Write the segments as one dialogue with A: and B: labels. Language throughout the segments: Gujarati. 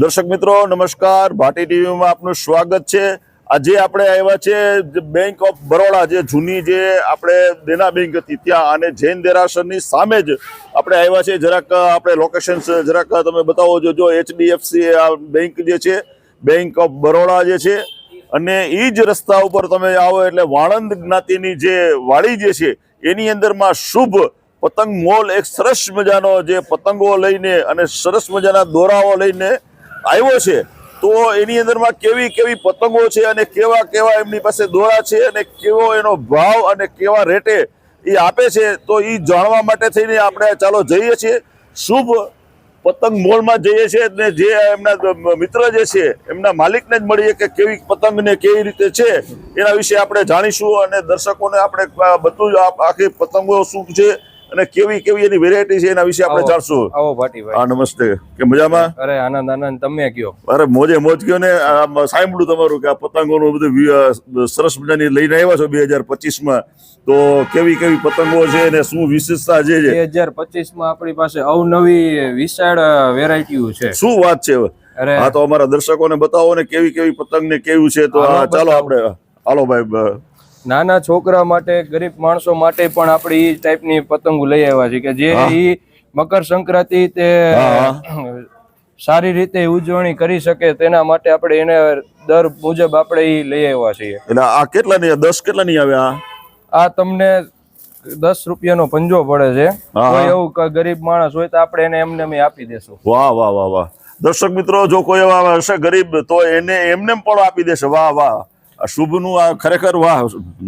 A: દર્શક મિત્રો, નમસ્કાર. ભાટી ટીવીમાં આપનું સ્વાગત છે. આજે આપણે આવ્યા છે બેંક ઓફ બરોડા જે જૂની જે આપણે દેના બેંક હતી, ત્યાં અને જૈન દેરાસરની સામે જ આપણે આવ્યા છે. જરાક આપણે લોકેશન જરાક તમે બતાવો જો જો એચડીએફસી આ બેંક જે છે બેંક ઓફ બરોડા જે છે, અને એ જ રસ્તા ઉપર તમે આવો એટલે વાણંદ જ્ઞાતિની જે વાડી જે છે, એની અંદરમાં શુભ પતંગ મોલ, એક સરસ મજાનો જે પતંગો લઈને અને સરસ મજાના દોરાઓ લઈને આવ્યો છે, તો એની અંદરમાં કેવી કેવી પતંગો છે અને કેવા કેવા એમની પાસે દોરા છે અને કેવો એનો ભાવ અને કેવા રેટે એ આપે છે, તો એ જાણવા માટે થઈને આપણે ચાલો જઈએ છીએ. શુભ પતંગ મોલમાં જઈએ છીએ અને જે એમના મિત્ર જે છે, એમના માલિકને જ મળીએ કે કેવી પતંગ ને કેવી રીતે છે, એના વિશે આપણે જાણીશું અને દર્શકોને આપણે બધું જ આખી પતંગો શું છે અને કેવી કેવી એની વેરાયટી છે એના વિશે આપણે જાણશું.
B: આવો ભાટીભાઈ
A: હા નમસ્તે. કે મજામાં?
B: અરે આનંદ આનંદ તમે કયો?
A: અરે મોજે મોજ કયો ને સાંભળ્યું તમારું કે આ પતંગોનું બધું સરસ મજાની લઈને આવ્યા છો બે હજાર પચીસમાં. તો કેવી કેવી પતંગો છે અને શું વિશેષતા છે?
B: બે હજાર પચીસમાં આપણી પાસે અવનવી વિશાળ વેરાયટીઓ છે.
A: શું વાત છે?
B: અરે.
A: હા તો અમારા દર્શકોને બતાવો ને કેવી કેવી પતંગ ને કેવું છે. તો ચાલો
B: આપડે
A: આપણે હાલો ભાઈ
B: નાના છોકરા માટે ગરીબ માણસો માટે પણ આપણે ઈ ટાઈપની પતંગો લઈ આવ્યા છે કે જે ઈ મકર સંક્રાંતિ તે સારી રીતે ઉજવણી કરી શકે તેના માટે આપણે એને દર મુજબ આપણે એ લઈ આવ્યા છીએ.
A: એટલે આ કેટલા ની દસ કેટલા ની આવ્યા
B: આ? તમને દસ રૂપિયાનો પંજો પડે છે. કોઈ એવું ગરીબ માણસ હોય તો આપણે એને એમને એમ આપી દેશું.
A: વાહ વાહ વાહ વાહ. દર્શક મિત્રો જો કોઈ એવા હશે ગરીબ તો એને એમને પણ આપી દેશે. વાહ વાહ. શુભનું આ ખરેખર વાહ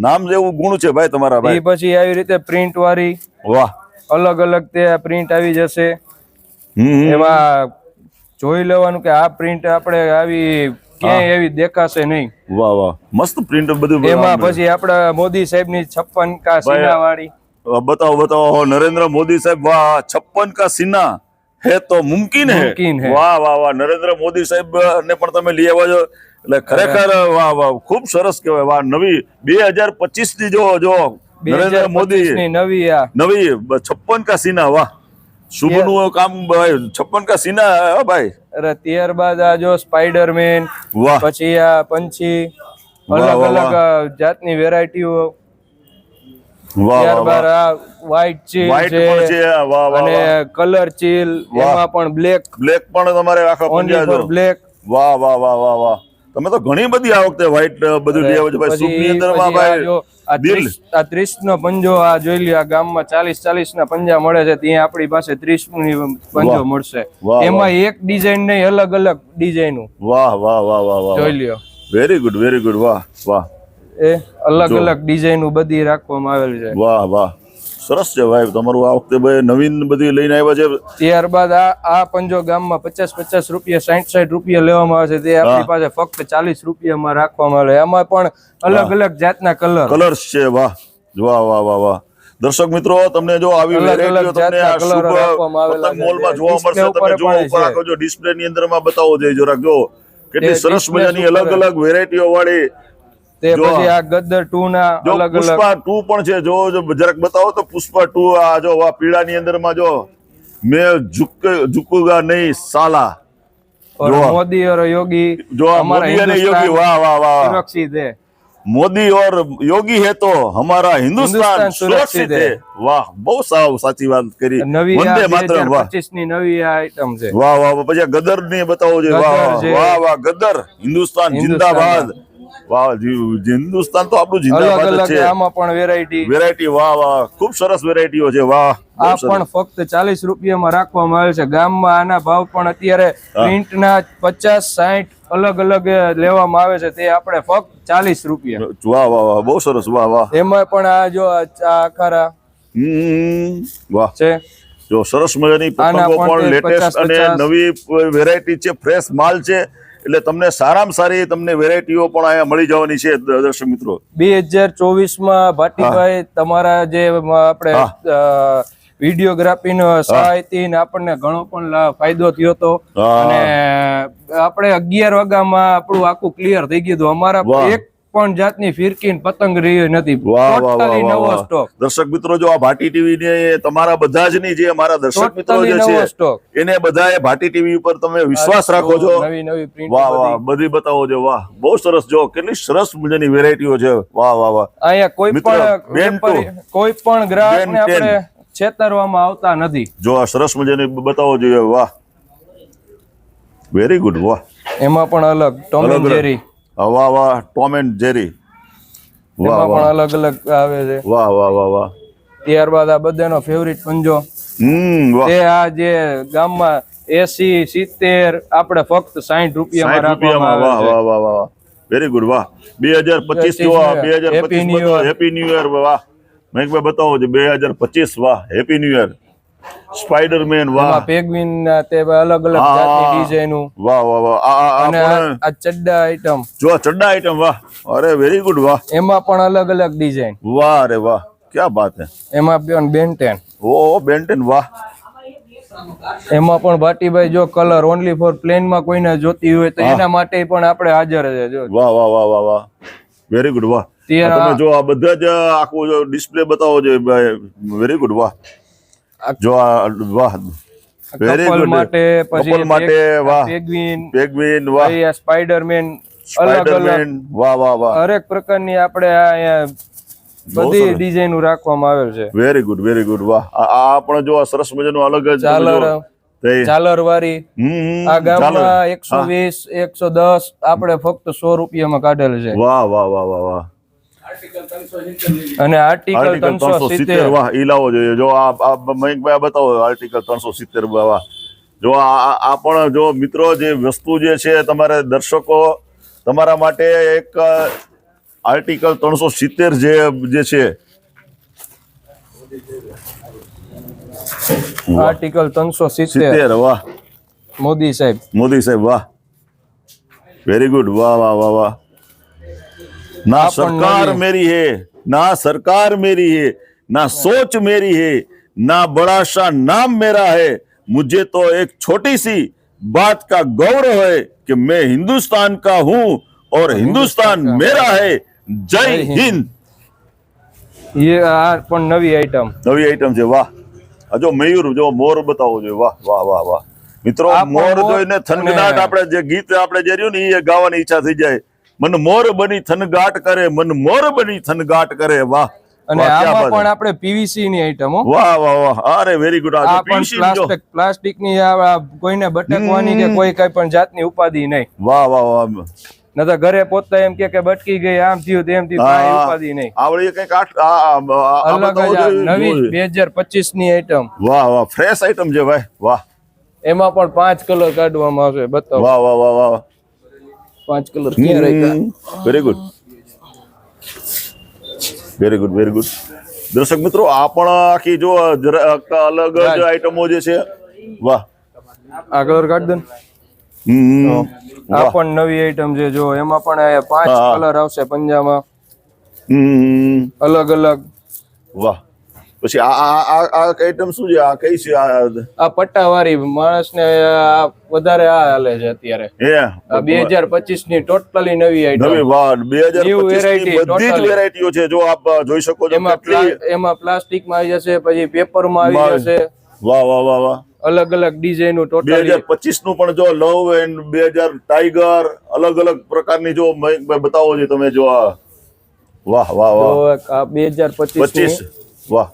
A: નામ જેવું ગુણ છે ભાઈ તમારા ભાઈ.
B: પછી આવી રીતે પ્રિન્ટ વાળી
A: વાહ.
B: અલગ અલગ તે પ્રિન્ટ આવી જશે. એમાં જોઈ લેવાનું કે આ પ્રિન્ટ આપણે આવી ક્યાંય એવી દેખાશે નહીં.
A: વાહ વાહ. મસ્ત પ્રિન્ટ બધું
B: એમાં પછી આપડા મોદી સાહેબની છપ્પન કા સીના વાળી
A: બતાવો બતાવો. નરેન્દ્ર મોદી સાહેબ વાહ છપ્પન કા સીના. હે તો
B: મુમકિન હે.
A: વાહ વાહ વાહ. નરેન્દ્ર મોદી સાહેબ ને પણ તમે લઈ આવ્યા છો. એટલે ખરેખર વાહ વાહ. ખૂબ સરસ કહેવાય. વાહ નવી બે હજાર પચીસની જો જો નરેન્દ્ર મોદી.
B: નવી
A: નવી છપ્પન કા સીના વાહ. શુભનું કામ ભાઈ છપ્પન કા સીના ભાઈ.
B: અરે ત્યારબાદ આ જો સ્પાઈડરમેન પછી આ પંછી અલગ અલગ જાતની વેરાયટીઓ ત્યારબાદ આ ચીલ
A: છે
B: અને કલર ચીલ. એમાં પણ બ્લેક
A: બ્લેક પણ તમારે આખા પંજા
B: બ્લેક
A: વાહ વાહ વાહ વાહ વાહ. તમે તો ઘણી બધી આ વખતે વ્હાઈટ બધું લઈ આવ્યો છો ભાઈ. સૂપની અંદરમાં ભાઈ
B: આ ત્રીસ નો પંજો આ જોઈ લ્યો આ ગામમાં ચાલીસ ચાલીસ ના પંજા મળે છે ત્યાં આપણી પાસે ત્રીસની પંજો મળશે. એમાં એક ડિઝાઇન નહીં અલગ અલગ ડિઝાઇન
A: વાહ વાહ વાહ વાહ વાહ
B: જોઈ લ્યો.
A: વેરી ગુડ વેરી ગુડ વાહ વાહ.
B: એ અલગ અલગ ડિઝાઇન બધી રાખવામાં આવેલ છે.
A: વાહ વાહ. સરસ છે ભાઈ. તમારું આ વખતે ભાઈ નવીન બધી લઈને આવ્યા છે.
B: ત્યારબાદ આ આ પંજો ગામમાં પચાસ પચાસ રૂપિયા સાઠ સાઠ રૂપિયા લેવામાં આવે છે. તે આપણી પાસે ફક્ત ચાલીસ રૂપિયામાં રાખવામાં આવે એમાં પણ અલગ અલગ જાતના કલર.
A: કલર્સ છે વાહ. વાહ વાહ વાહ વાહ. દર્શક મિત્રો તમને જો આવી વેરાયટીઓ તમને આ પતંગ મોલમાં જોવા મળશે. તમે જો ઉપર આખો જો ડિસ્પ્લે ની અંદરમાં બતાવો જોઈએ જરાક. જો કેટલી સરસ મજાની અલગ અલગ વેરાયટીઓ વાળી
B: તે પછી આ ગદર ટુ ના અલગ અલગ
A: પુષ્પા ટુ પણ છે જો જરાક બતાવો તો પુષ્પા ટુ આ જો આ પીળાની અંદરમાં જો મેં ઝુક ઝુકુગા નહીં સાલા.
B: મોદી ઓર યોગી
A: જો મોદી અને યોગી વાહ વાહ વાહ
B: સુરક્ષિત હે
A: મોદી ઓર યોગી હે તો હમારા હિન્દુસ્તાન સુરક્ષિત હે વાહ બહુ સાવ સાચી વાત કરી. વંદે માતરમ વાહ.
B: 25 ની નવી આઈટમ છે.
A: વાહ વાહ પછી ગદર ને બતાવો જોઈએ વાહ વાહ વાહ ગદર. હિન્દુસ્તાન જિંદાબાદ. વાહ હિન્દુસ્તાન તો આપણું જિંદાબાદ છે.
B: આમાં પણ વેરાયટી
A: વેરાયટી વાહ વાહ ખૂબ સરસ વેરાયટીઓ છે વાહ
B: આ પણ ફક્ત ચાલીસ રૂપિયામાં રાખવામાં આવે છે. ગામમાં આના ભાવ પણ અત્યારે પ્રિન્ટના પચાસ સાઠ અલગ અલગ લેવામાં આવે છે. તે આપણે ફક્ત ચાલીસ રૂપિયા.
A: વાહ વાહ વાહ બહુ સરસ વાહ વાહ.
B: એમાં પણ આ જો આકારા
A: વાહ.
B: છે.
A: જો સરસ મજાની પતંગો
B: પણ
A: પણ લેટેસ્ટ અને નવી વેરાયટી છે ફ્રેશ માલ છે. એટલે તમને સારામાં સારી તમને વેરાયટીઓ પણ અહીંયા મળી જવાની છે દર્શક મિત્રો.
B: બે હજાર ચોવીસમાં ભાટીભાઈ તમારા જે આપણે. વિડીયોગ્રાફી નો સહાયથી આપણને ઘણો પણ ફાયદો થયો હતો. અને આપણે અગિયાર વાગ્યામાં આપણું આખું ક્લિયર થઈ ગયું હતું. અમારા. એક પણ જાતની ફિરકી પતંગ રહી નથી. નવો સ્ટોક
A: દર્શક મિત્રો જો આ ભાટી ટીવી ને તમારા બધા જ ની જે અમારા દર્શક મિત્રો જે છે
B: સ્ટોક
A: એને બધાએ ભાટી ટીવી ઉપર તમે વિશ્વાસ રાખો છો.
B: નવી નવી પ્રિન્ટ
A: વાહ વાહ બધી. બતાવો છો. વાહ બહુ સરસ. જો કેટલી સરસ મજાની વેરાયટીઓ છે. વાહ વાહ વાહ.
B: અહીંયા કોઈ પણ કોઈ પણ ગ્રાહક ને આપણે છેતરવામાં આવતા નથી.
A: જો આ સરસ મજાની બતાવો જોઈએ. વાહ. વેરી ગુડ વાહ.
B: એમાં પણ અલગ ટોમ એન્ડ જેરી
A: વાહ વાહ ટોમ એન્ડ જેરી વાહ વાહ.
B: અલગ અલગ આવે છે.
A: વાહ વાહ વાહ વાહ.
B: ત્યારબાદ આ બધાનો ફેવરિટ પંજો.
A: હમ
B: તે આ જે ગામમાં એસી સિત્તેર આપણે ફક્ત સાઠ રૂપિયામાં રાખવામાં
A: વાહ વાહ વાહ વાહ. વેરી ગુડ વાહ. બે હજાર પચીસ બે હજાર પચીસ હેપી ન્યુ યર વાહ. મહેકભાઈ બતાવો છે બે હજાર પચીસ વાહ. હેપી ન્યુ યર સ્પાઈડરમેન વાહ.
B: પેગ્વિન ના તે અલગ અલગ જાતની ડિઝાઇનો.
A: વાહ વાહ વાહ.
B: અને આ ચડ્ડા આઈટમ
A: જો ચડ્ડા આઈટમ વાહ. અરે વેરી ગુડ વાહ.
B: એમાં પણ અલગ અલગ ડિઝાઇન.
A: વાહ રે વાહ. ક્યાં બાત હે?
B: એમાં પણ બેન્ટેન.
A: ઓ બેન્ટેન વાહ.
B: એમાં પણ ભાટીભાઈ જો કલર ઓનલી ફોર પ્લેનમાં કોઈને જોતી હોય તો એના માટે પણ આપણે હાજર છે જો.
A: વાહ વાહ વાહ વાહ વાહ. વેરી ગુડ વાહ. તમે જો આ બધા જ આખું ડિસ્પ્લે બતાવો છો વેરી ગુડ વાહ. જો વાહ વેરી ગુડ
B: માટે પછી
A: માટે વાહ
B: પેગ્વિન
A: પેગ્વિન વાહ.
B: સ્પાઈડરમેન
A: સ્પાઈડરમેન વાહ વાહ વાહ.
B: હરેક પ્રકારની આપણે આ બધી. ડિઝાઇનો રાખવામાં આવેલ છે.
A: વેરી ગુડ વેરી ગુડ વાહ. આ આપણે પણ જો સરસ મજાનું અલગ જ ચાલર.
B: ઝાલર વાળી આ. ગામમાં એકસો. વીસ એકસો દસ આપણે ફક્ત સો રૂપિયામાં કાઢેલ છે.
A: વાહ વાહ વાહ વાહ વાહ.
B: અને આર્ટિકલ ત્રણસો સિત્તેર
A: વાહ એ લાવો જોઈએ. જો આ મયંકભાઈ આ બતાવો આર્ટિકલ ત્રણસો સિત્તેર વાહ જો આ પણ જો મિત્રો જે વસ્તુ જે છે તમારે દર્શકો તમારા માટે એક આર્ટિકલ ત્રણસો સિત્તેર જે જે છે.
B: આર્ટિકલ ત્રણસો
A: સિત્તેર. વાહ.
B: મોદી સાહેબ.
A: મોદી સાહેબ વાહ. વેરી ગુડ વાહ વાહ વાહ વાહ. ના
B: આ પણ
A: સરકાર
B: નવી.
A: मेरी है ना सरकार मेरी है ना सोच मेरी है ना बड़ा सा नाम मेरा है मुझे तो एक छोटी सी बात का गौरव है कि मैं हिंदुस्तान का हूं और हिंदुस्तान
B: का
A: मेरा है जय
B: जय हिंद.
A: हिंद
B: એ આ પણ નવી આઈટમ
A: નવી આઈટમ છે વાહ આ જો મયુર જો મોર બતાવો જોઈએ વાહ વાહ વાહ વાહ મિત્રો
B: આ પણ
A: મોર
B: મોર
A: જોઈને થનગનાટ
B: અને-
A: આપણે જે ગીત આપણે જે રહ્યું ને એ ગાવાની ઈચ્છા થઈ જાય મન મોર બની થનગાટ કરે મન મોર બની થનગાટ કરે વાહ.
B: અને આમાં પણ આપણે પીવીસી ની આઈટમ
A: વાહ વાહ વાહ. અરે વેરી ગુડ આ
B: પણ
A: ની
B: પ્લાસ્ટિક પ્લાસ્ટિકની કોઈને બટકવાની કે કોઈ કઈ પણ જાતની ઉપાધિ નહીં.
A: વાહ વાહ વાહ.
B: નતા ઘરે પોતા એમ કે કે બટકી ગઈ આમ થયું તેમ થયું કાંઈ ઉપાધિ નહીં.
A: આવડી કંઈક
B: અલગ નવી બે હજાર પચીસની આઈટમ
A: વાહ વાહ. ફ્રેશ આઈટમ છે ભાઈ. વાહ.
B: એમાં પણ પાંચ કલર કાઢવામાં આવશે બતાવો.
A: વાહ વાહ વાહ વાહ.
B: પાંચ કલર ક્યાં રાખ્યા.
A: Very good very good very good દર્શક મિત્રો આ પણ આખી જો અલગ જ આઈટમો જે છે. વાહ.
B: આ કલર કાઢ દે આ પણ નવી આઈટમ છે જો એમાં પણ પાંચ કલર આવશે પંજામાં. અલગ અલગ
A: વાહ. પછી આ આ આ આઈટમ શું છે? આ કઈ છે? આ
B: આ પટ્ટાવાળી માણસ ને વધારે આ હાલે છે અત્યારે.
A: હે?
B: આ બે હજાર પચીસની ટોટલી નવી
A: નવી
B: આઈટમ
A: બે હજાર
B: New variety,
A: બધી જ વેરાયટીઓ છે. જો આપ જોઈ શકો છો
B: એમાં એમાં પ્લાસ્ટિકમાં આવી જશે પછી પેપરમાં આવી જશે.
A: વાહ વાહ વાહ વાહ.
B: અલગ અલગ ડિઝાઇન ટોટલી
A: હજાર પચીસનું પણ જો લવ એન્ડ બે હજાર ટાઈગર અલગ અલગ પ્રકારની જો બતાવો છો તમે જો આ. વાહ વાહ વાહ.
B: આ બે હજાર પચીસ
A: પચીસ. વાહ.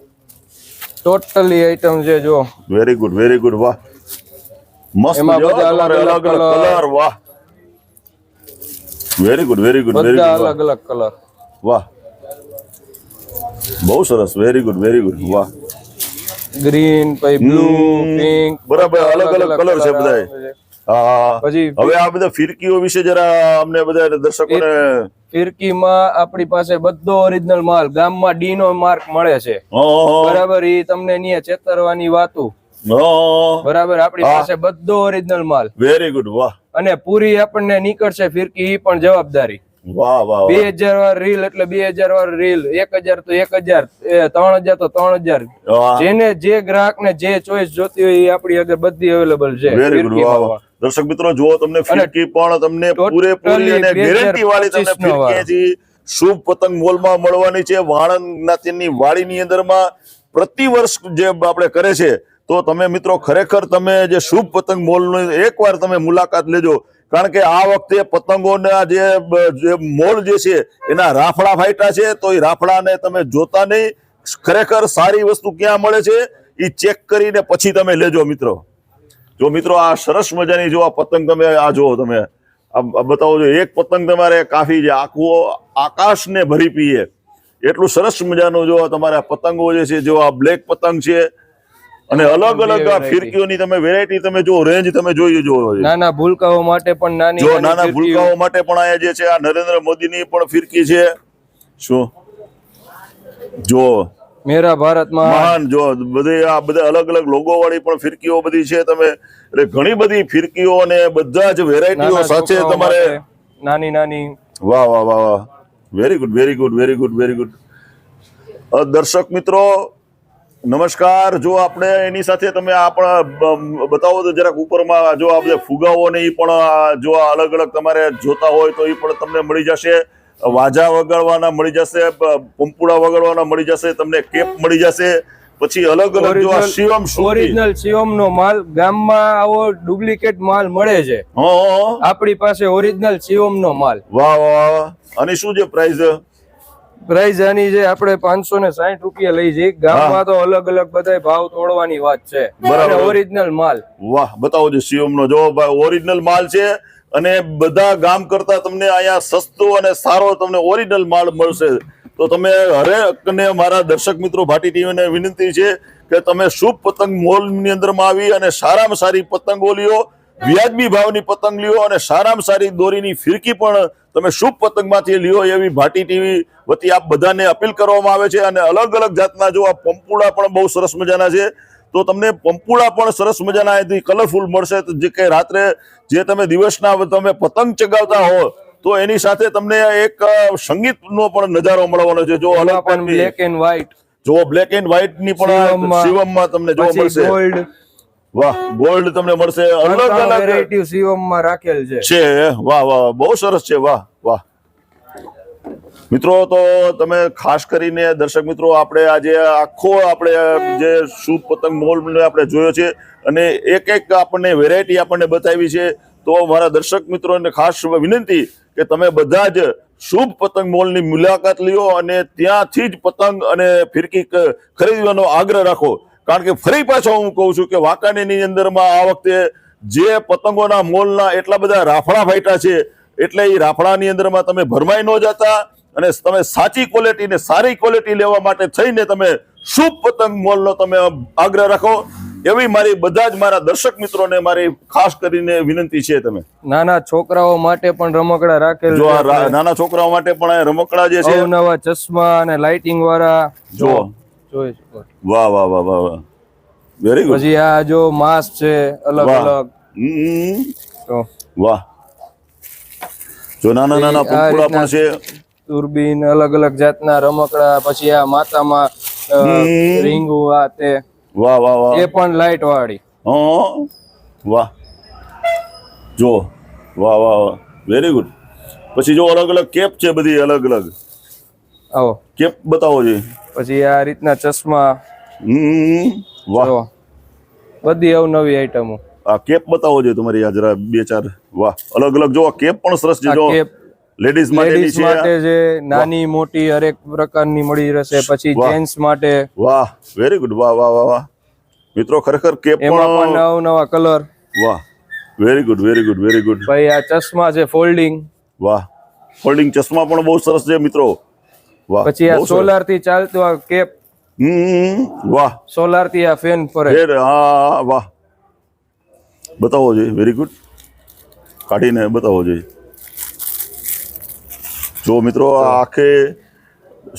B: ટોટલી આઈટમ છે જો.
A: વેરી ગુડ વેરી ગુડ વાહ. મસ્ત
B: એમાં
A: જો
B: બધા
A: તમારે
B: અલગ
A: અલગ
B: અલગ
A: અલગ
B: colour.
A: કલર વાહ. Very good very good very
B: બધા
A: ગુડ
B: અલગ અલગ કલર
A: વાહ. બહુ સરસ વેરી ગુડ વેરી ગુડ વાહ.
B: ગ્રીન પછી બ્લુ
A: હમ,
B: પિંક
A: બરાબર, અલગ અલગ colour છે બધાય.
B: પછી
A: હવે આ બધા ફિરકીઓ વિશે જરા અમને બધા દર્શકોને
B: ફિરકીમાં આપણી પાસે બધો ઓરિજિનલ માલ ગામમાં ડી નો માર્ક મળે છે. બરાબર એ તમને નહીં ચેતરવાની વાતું. બરાબર આપણી પાસે બધો ઓરિજિનલ માલ.
A: વેરી ગુડ વાહ.
B: અને પૂરી આપણને નીકળશે ફિરકી એ પણ જવાબદારી.
A: વાહ વાહ
B: બે હજાર વાર રીલ એટલે બે હજાર વાર રીલ એક હજાર તો એક હજાર ત્રણ હજાર તો ત્રણ હજાર. જેને જે ગ્રાહક ને જે ચોઈસ જોતી હોય એ આપણી આગળ બધી અવેલેબલ છે
A: વેરી ગુડ વાહ વાહ. દર્શક મિત્રો જુઓ તમને ફિરકી પણ તમને પૂરેપૂરી અને ગેરંટી વાળી તમને ફિરકી શુભ પતંગ મોલમાં મળવાની છે. વાણંદ નાતિની વાડીની અંદરમાં પ્રતિ વર્ષ જે આપણે કરે છે તો તમે મિત્રો ખરેખર તમે જે શુભ પતંગ મોલની એકવાર તમે મુલાકાત લેજો. કારણ કે આ વખતે પતંગોના જે મોલ જે છે એના રાફડા ફાઈટા છે તો એ રાફડાને તમે જોતા નહીં. ખરેખર સારી વસ્તુ ક્યાં મળે છે? એ ચેક કરીને પછી તમે લેજો મિત્રો. જો મિત્રો આ સરસ મજાની જો આ પતંગ તમે આ જુઓ તમે આ બતાવો જો એક પતંગ તમારે કાફી છે આખું આકાશને ભરી પીએ. એટલું સરસ મજાનું જો તમારા પતંગો જે છે જો આ બ્લેક પતંગ છે અને અલગ અલગ આ. ફિરકીઓની તમે વેરાયટી તમે જો રેન્જ તમે જોઈ જો
B: નાના ભૂલકાઓ માટે પણ નાની
A: જો
B: નાના
A: ભૂલકાઓ માટે પણ આ જે છે આ નરેન્દ્ર મોદીની પણ ફિરકી છે. શું? જો
B: મેરા ભારતમાં
A: મહાન જો બધે આ બધા અલગ અલગ લોગો વાળી પણ ફિરકીઓ બધી છે તમે એટલે ઘણી બધી ફિરકીઓ અને બધા જ વેરાયટીઓ સાથે તમારે
B: નાની નાની
A: વાહ વાહ વાહ વાહ. Very good very good very good very good દર્શક મિત્રો નમસ્કાર. જો આપણે એની સાથે તમે આ પણ બતાવો તો જરાક ઉપરમાં જો આ બધા ફુગાઓ ને એ પણ જો અલગ અલગ તમારે જોતા હોય તો એ પણ તમને મળી જશે. વાજા વગાડવાના મળી જશે પંપુડા વગાડવાના મળી જશે તમને કેપ મળી જશે પછી અલગ અલગ જો આ શિવમ
B: ઓરિજિનલ શિવમ નો માલ ગામમાં આવો ડુપ્લિકેટ માલ મળે છે. આપણી પાસે ઓરિજિનલ શિવમ નો માલ.
A: વાહ વાહ અને શું છે પ્રાઇસ
B: પ્રાઇસ આની છે આપણે પાંચસો ને સાહીઠ રૂપિયા લઈ જઈએ ગામમાં તો અલગ અલગ બધા ભાવ તોડવાની વાત છે.
A: બરાબર.
B: ઓરિજિનલ માલ.
A: વાહ બતાવો છો શિવમ નો જો ભાઈ ઓરિજિનલ માલ છે અને બધા ગામ કરતા તમને અહીંયા સસ્તો અને સારો તમને ઓરિજિનલ માલ મળશે. તો તમે હરેકને મારા દર્શક મિત્રો ભાટી ટીવીને વિનંતી છે કે તમે શુભ પતંગ મોલની અંદરમાં આવી અને સારામાં સારી પતંગો લ્યો, વ્યાજબી ભાવની પતંગ લ્યો અને સારામાં સારી દોરીની ફિરકી પણ તમે શુભ પતંગમાંથી લ્યો એવી ભાટી ટીવી વતી આપ બધાને અપીલ કરવામાં આવે છે. અને અલગ અલગ જાતના જો આ પંપુડા પણ બહુ સરસ મજાના છે. તો તમને પંપુડા પણ સરસ મજાના અહીંથી કલરફુલ મળશે. જે કે રાત્રે જે તમે દિવસના તમે પતંગ ચગાવતા હો તો એની સાથે તમને એક સંગીત સંગીતનો પણ નજારો મળવાનો છે. જો અલગ
B: પણ બ્લેક એન્ડ વ્હાઈટ
A: જો બ્લેક એન્ડ વ્હાઈટની પણ
B: શિવમમાં.
A: શિવમમાં તમને જોવા મળશે.
B: ગોલ્ડ
A: વાહ ગોલ્ડ તમને મળશે. અલગ અલગ
B: વેરાયટી શિવમમાં રાખેલ છે.
A: છે વાહ વાહ બહુ સરસ છે વાહ. મિત્રો, તો તમે ખાસ કરીને દર્શક મિત્રો, આપણે આજે આખો આપણે જે શુભ પતંગ મોલ આપણે જોયો છે અને એક એક આપણને વેરાયટી આપણને બતાવી છે, તો મારા દર્શક મિત્રોને ખાસ વિનંતી કે તમે બધા જ શુભ પતંગ મોલની મુલાકાત લ્યો અને ત્યાંથી જ પતંગ અને ફિરકી ખરીદવાનો આગ્રહ રાખો. કારણ કે ફરી પાછો હું કહું છું કે વાંકાનેરની અંદરમાં આ વખતે જે પતંગોના મોલના એટલા બધા રાફડા ફાટ્યા છે, એટલે એ રાફડાની અંદરમાં તમે ભરમાઈ ન જતા અને તમે સાચી ક્વોલિટી ને સારી ક્વોલિટી લેવા માટે થઈને તમે શુભ પતંગ મોલનો તમે આગ્રહ રાખો. એવી મારી બધા જ મારા દર્શક મિત્રોને મારી ખાસ કરીને વિનંતી છે તમે.
B: નાના છોકરાઓ માટે પણ રમકડા રાખેલ
A: જો નાના છોકરાઓ માટે પણ રમકડા જે છે
B: નવા ચશ્મા અને લાઇટિંગ વાળા.
A: જો.
B: જોઈ શકો
A: વાહ વાહ વાહ વાહ વેરી ગુડ
B: પછી આ જો માસ્ક છે અલગ અલગ.
A: હમ. વાહ. જો નાના નાના
B: આ
A: પણ છે.
B: દૂરબીન અલગ અલગ જાતના રમકડા પછી આ માતામાં. રીંગુ આ તે.
A: વાહ વાહ વાહ.
B: એ પણ લાઇટ વાળી.
A: હા વાહ. જો વાહ વાહ વાહ. વેરી ગુડ પછી જો અલગ અલગ કેપ છે બધી અલગ અલગ.
B: આવો.
A: કેપ બતાવો છે
B: પછી આ રીતના ચશ્મા.
A: હમ વાહ.
B: બધી અવનવી આઈટમો
A: આ કેપ બતાવો છે તમારી આ જરા બે ચાર. વાહ. અલગ અલગ જો કેપ પણ સરસ છે જો.
B: કેપ
A: લેડીઝ
B: માટે
A: છે
B: નાની મોટી હરેક પ્રકારની મળી રહેશે. પછી જેન્ટ્સ માટે
A: વાહ વેરી ગુડ વાહ વાહ વાહ મિત્રો ખરેખર કેપ
B: પણ નવા નવા કલર
A: વાહ. Very good very good very good
B: ભાઈ આ ચશ્મા છે ફોલ્ડિંગ
A: વાહ. ફોલ્ડિંગ ચશ્મા પણ બહુ સરસ છે મિત્રો. વાહ
B: પછી આ સોલારથી ચાલતું આ કેપ
A: હમ વાહ.
B: સોલારથી આ ફેન ફરે.
A: ફેર હા વાહ. બતાવો જોઈએ. વેરી ગુડ કાઢીને બતાવો જોઈએ. જો મિત્રો આ આખે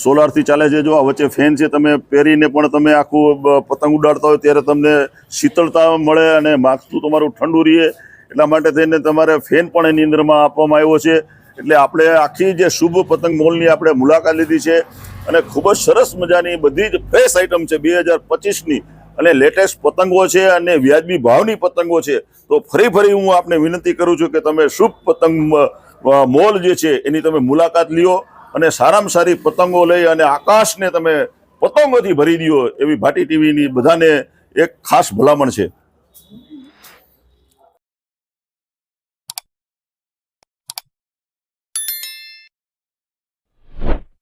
A: સોલારથી ચાલે છે જો આ વચ્ચે ફેન છે તમે પહેરીને પણ તમે આખું પતંગ ઉડાડતા હોય ત્યારે તમને શીતળતા મળે અને માગતું તમારું ઠંડુ રહે. એટલા માટે થઈને તમારે ફેન પણ એની અંદરમાં આપવામાં આવ્યો છે. એટલે આપણે આખી જે શુભ પતંગ મોલની આપણે મુલાકાત લીધી છે અને ખૂબ જ સરસ મજાની બધી જ ફ્રેશ આઈટમ છે બે હજાર પચીસની. અને લેટેસ્ટ પતંગો છે અને વ્યાજબી ભાવની પતંગો છે. તો ફરી ફરી હું આપને વિનંતી કરું છું કે તમે શુભ પતંગ મોલ જે છે, એની તમે મુલાકાત લ્યો અને સારામાં સારી પતંગો લઈ અને આકાશને તમે પતંગોથી ભરી દો એવી ભાટી ટીવીની બધાને એક ખાસ ભલામણ છે.